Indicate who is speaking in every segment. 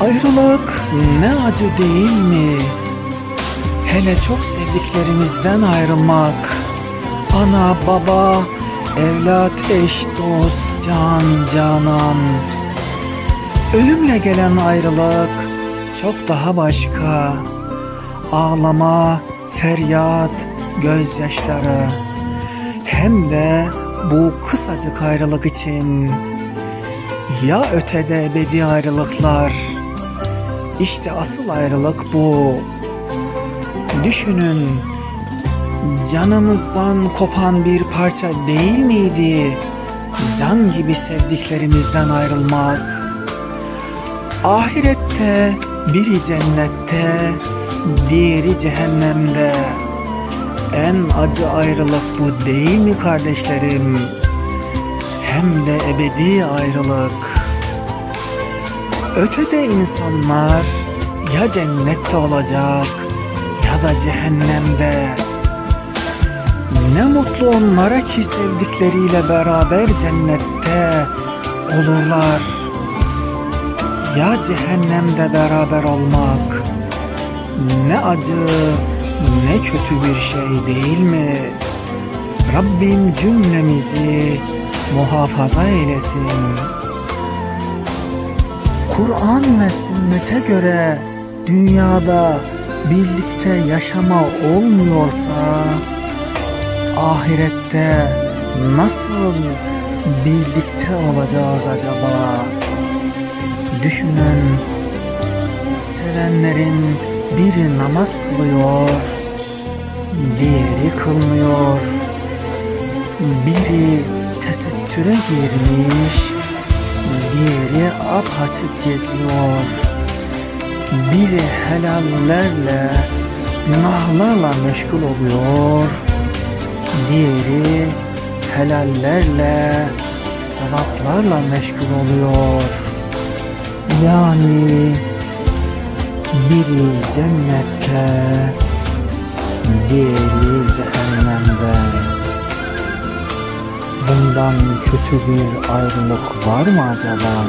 Speaker 1: Ayrılık ne acı değil mi? Hele çok sevdiklerimizden ayrılmak. Ana, baba, evlat, eş, dost, can, canan. Ölümle gelen ayrılık çok daha başka. Ağlama, feryat, gözyaşları. Hem de bu kısacık ayrılık için. Ya ötede ebedi ayrılıklar. İşte asıl ayrılık bu. Düşünün, canımızdan kopan bir parça değil miydi? Can gibi sevdiklerimizden ayrılmak. Ahirette biri cennette, diğeri cehennemde. En acı ayrılık bu değil mi kardeşlerim? Hem de ebedi ayrılık. Ötede insanlar ya cennette olacak ya da cehennemde. Ne mutlu onlara ki sevdikleriyle beraber cennette olurlar. Ya cehennemde beraber olmak ne acı ne kötü bir şey değil mi? Rabbim cümlemizi muhafaza eylesin. Kur'an ve sünnete göre dünyada birlikte yaşama olmuyorsa ahirette nasıl birlikte olacağız acaba? Düşünün sevenlerin biri namaz kılıyor, diğeri kılmıyor. Biri tesettüre girmiş, diğeri apaçık geziyor. Biri helallerle, günahlarla meşgul oluyor. Diğeri helallerle, sevaplarla meşgul oluyor. Yani biri cennette, diğeri Bundan kötü bir ayrılık var mı acaba?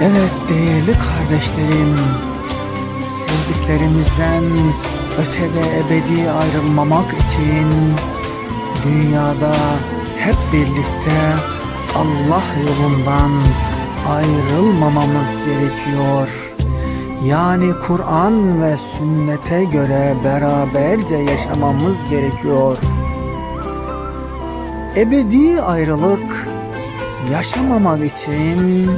Speaker 1: Evet değerli kardeşlerim, sevdiklerimizden ötede ebedi ayrılmamak için dünyada hep birlikte Allah yolundan ayrılmamamız gerekiyor. Yani Kur'an ve sünnete göre beraberce yaşamamız gerekiyor. Ebedi ayrılık yaşamamak için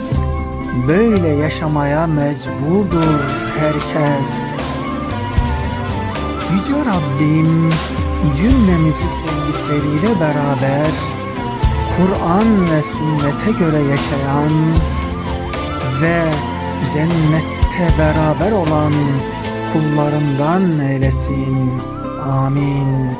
Speaker 1: böyle yaşamaya mecburdur herkes. Yüce Rabbim cümlemizi sevdikleriyle beraber Kur'an ve sünnete göre yaşayan ve cennette beraber olan kullarından eylesin. Amin.